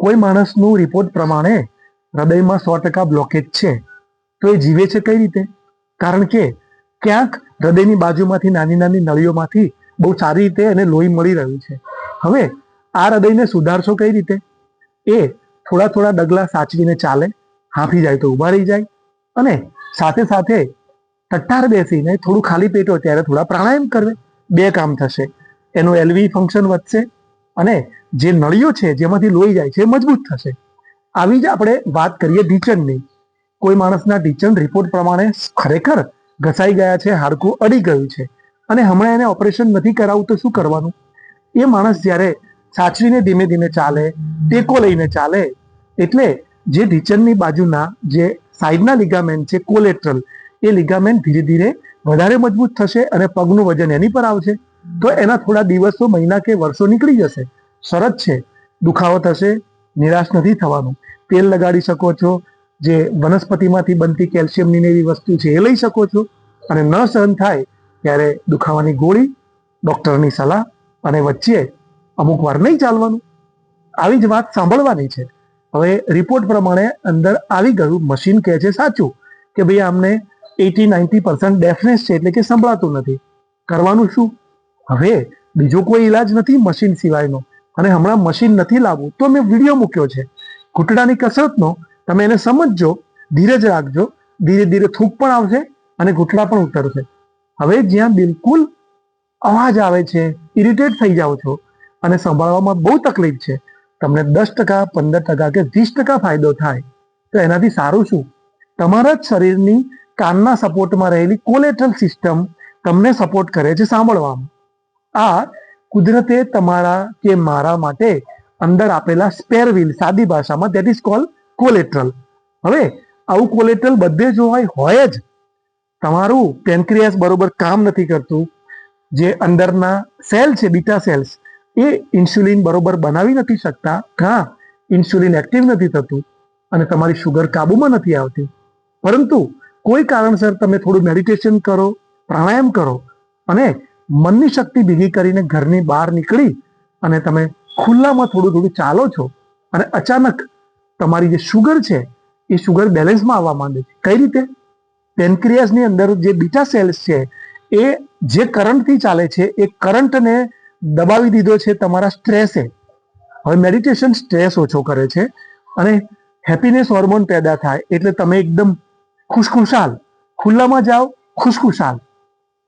કોઈ માણસનું રિપોર્ટ પ્રમાણે હૃદયમાં સો ટકા બ્લોકેજ છે, તો એ જીવે છે કઈ રીતે? કારણ કે ક્યાંક હૃદયની બાજુમાંથી નાની નાની નળીઓમાંથી બહુ સારી રીતે એને લોહી મળી રહ્યું છે. હવે આ હૃદયને સુધારશો કઈ રીતે? એ થોડા થોડા ડગલા સાચવીને ચાલે, હાંફી જાય તો ઊભા રહી જાય અને સાથે સાથે ટટ્ટાર બેસીને થોડું ખાલી પેટ હોય ત્યારે થોડા પ્રાણાયામ કરવે, બે કામ થશે. એનું એલવી ફંક્શન વધશે અને જે નળીઓ છે, જેમાંથી લોહી જાય છે મજબૂત થશે. આવી જ આપણે વાત કરીએ ઢીચણની કોઈ માણસના ઢીચણ રિપોર્ટ પ્રમાણે ખરેખર ઘસાઈ ગયા છે, હાડકું અડી ગયું છે. અને હમણાં એને ઓપરેશન નથી કરાવવું તો શું કરવાનું? એ માણસ જ્યારે સાચવીને ધીમે ધીમે ચાલે, ટેકો લઈને ચાલે, એટલે જે ઢીચણની બાજુના જે સાઈડના લિગામેન્ટ છે કોલેટ્રલ એ લિગામેન્ટ ધીરે ધીરે વધારે મજબૂત થશે અને પગનું વજન એની પર આવશે. તો એના થોડા દિવસો, મહિના કે વર્ષો નીકળી જશે. શરત છે. દુખાવો થશે. નિરાશ નથી થવાનું. તેલ લગાડી શકો છો. જે વનસ્પતિમાંથી બનતી કેલ્શિયમની એવી વસ્તુ છે એ લઈ શકો છો. અને ન સહન થાય ત્યારે દુખાવાની ગોળી, ડૉક્ટરની સલાહ અને વચ્ચે અમુક વાર નહીં ચાલવાનું. આવી જ વાત સાંભળવાની છે. હવે રિપોર્ટ પ્રમાણે અંદર આવી ગયું. મશીન કહે છે સાચું કે ભાઈ આમને એટી, નાઇન્ટી પર્સન્ટ ડેફનેસ છે એટલે કે સંભળાતું નથી. કરવાનું શું? હવે બીજો કોઈ ઈલાજ નથી મશીન સિવાયનો. અને હમણાં મશીન નથી લાવવું, તો મેં વીડિયો મૂક્યો છે. ઘૂંટડાની કસરતનો તમે એને સમજજો, ધીરજ રાખજો, ધીરે ધીરે થૂક પણ આવશે અને ઘૂંટડા પણ ઉતરશે. હવે જ્યાં બિલકુલ અવાજ આવે છે ઇરિટેટ થઈ જાઓ છો અને સંભાળવામાં બહુ તકલીફ છે, તમને દસ ટકા, પંદર ટકા કે વીસ ટકા ફાયદો થાય, તો એનાથી સારું શું? તમારા જ શરીરની કાનના સપોર્ટમાં રહેલી કોલેટ્રલ સિસ્ટમ તમને સપોર્ટ કરે છે સાંભળવામાં. આ કુદરતે તમારા કે મારા માટે અંદર આપેલા સ્પેર વ્હીલ સાદી ભાષામાં દેટ ઇઝ કોલ કોલેટ્રલ હવે આવું કોલેટ્રલ બધે જો હોય હોય જ. તમારું પેન્ક્રિયાસ બરોબર કામ નથી કરતું. જે અંદરના સેલ છે બીટા સેલ્સ એ ઇન્સ્યુલિન બરોબર બનાવી નથી શકતા. હા ઇન્સ્યુલિન એક્ટિવ નથી થતું અને તમારી શુગર કાબુમાં નથી આવતી. પરંતુ કોઈ કારણસર તમે થોડું મેડિટેશન કરો, પ્રાણાયામ કરો અને મનની શક્તિ ભેગી કરીને ઘરની બહાર નીકળી અને તમે ખુલ્લામાં થોડું થોડું ચાલો છો અને અચાનક તમારી જે શુગર છે, એ શુગર બેલેન્સમાં આવવા માંડે છે. કઈ રીતે? પેનક્રિયાસની અંદર જે બીટા સેલ્સ છે, એ જે કરંટથી ચાલે છે, એ કરંટને દબાવી દીધો છે તમારા સ્ટ્રેસે. હવે મેડિટેશન સ્ટ્રેસ ઓછો કરે છે અને હેપીનેસ હોર્મોન પેદા થાય એટલે તમે એકદમ ખુશખુશાલ. ખુલ્લામાં જાઓ, ખુશખુશાલ.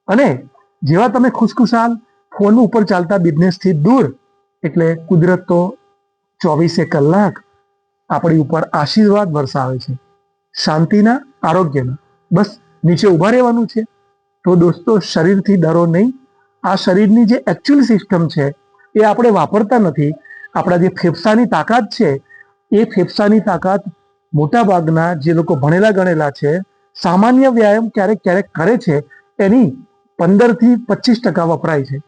અને જેવા તમે ખુશખુશાલ ફોન ઉપર ચાલતા બિઝનેસથી દૂર, એટલે કુદરત તો ચોવીસે કલાક આપણી ઉપર આશીર્વાદ વરસાવે છે. શાંતિના, આરોગ્યના, બસ નીચે ઊભા રહેવાનું છે. તો દોસ્તો, શરીરથી ડરો નહીં. આ શરીરની જે એકચ્યુઅલ સિસ્ટમ છે, એ આપણે વાપરતા નથી. આપણા જે ફેફસાની તાકાત છે, એ ફેફસાની તાકાત મોટાભાગના જે લોકો ભણેલા ગણેલા છે, સામાન્ય વ્યાયામ ક્યારેક ક્યારેક કરે છે, એની પંદરથી પચીસ ટકા વપરાય છે.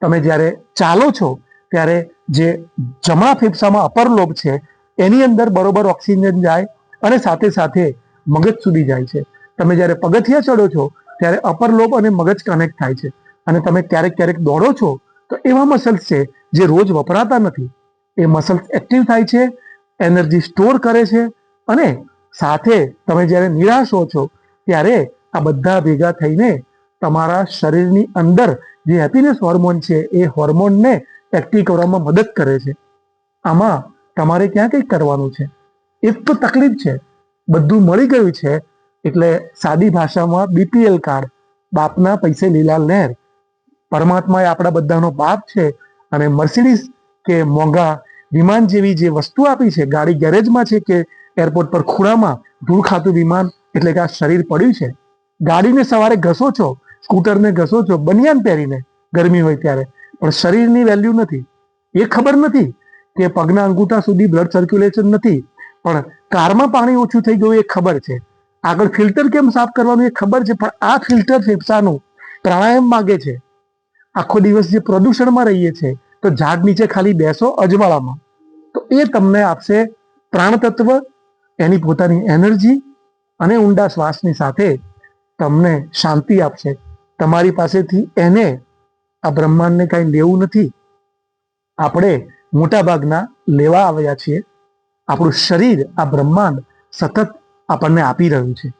તમે જ્યારે ચાલો છો, ત્યારે જે જમણા ફેફસામાં અપર લોબ છે, એની અંદર બરોબર ઓક્સિજન જાય અને સાથે સાથે મગજ સુધી જાય છે. તમે જ્યારે પગથિયા ચડો છો, ત્યારે અપર લોબ અને મગજ કનેક્ટ થાય છે. અને તમે ક્યારેક ક્યારેક દોડો છો, તો એવા મસલ્સ છે, જે રોજ વપરાતા નથી. એ મસલ્સ એક્ટિવ થાય છે એનર્જી સ્ટોર કરે છે અને સાથે તમે જ્યારે નિરાશ હો છો, ત્યારે આ બધા ભેગા થઈને તમારા શરીરની અંદર જે હેપીનેસ હોર્મોન છે, એ હોર્મોનને એક્ટિવ કરવામાં મદદ કરે છે. આમાં તમારે ક્યાં કંઈક કરવાનું છે? એક તો તકલીફ છે. બધું મળી ગયું છે, એટલે સાદી ભાષામાં બીપીએલ કાર્ડ બાપના પૈસે લીલા લહેર પરમાત્મા એ આપણા બધાનો બાપ છે અને મર્સિડીઝ કે મોંઘા વિમાન જેવી જે વસ્તુ આપી છે, ગાડી ગેરેજમાં છે કે એરપોર્ટ પર ખૂણામાં ધૂળ ખાતું વિમાન, એટલે કે આ શરીર પડ્યું છે. ગાડીને સવારે ઘસો છો સ્કૂટરને ઘસો છો, બનિયાન પહેરીને, ગરમી હોય ત્યારે. પણ શરીરની વેલ્યુ નથી. એ ખબર નથી કે પગના અંગૂઠા સુધી બ્લડ સર્ક્યુલેશન નથી. પણ કારમાં પાણી ઓછું થઈ ગયું એ ખબર છે. આગળ ફિલ્ટર કેમ સાફ કરવાનું એ ખબર છે, પણ આ ફિલ્ટર ફેફસાનું પ્રાણાયામ માગે છે. આખો દિવસ જે પ્રદૂષણમાં રહીએ છે, તો ઝાડ નીચે ખાલી બેસો અજવાળામાં. તો એ તમને આપશે પ્રાણ તત્વ એની પોતાની એનર્જી અને ઊંડા શ્વાસની સાથે તમને શાંતિ આપશે. તમારી પાસેથી એને આ બ્રહ્માંડને કાંઈ લેવું નથી. આપણે મોટાભાગના લેવા આવ્યા છીએ. આપણું શરીર આ બ્રહ્માંડ સતત આપણને આપી રહ્યું છે.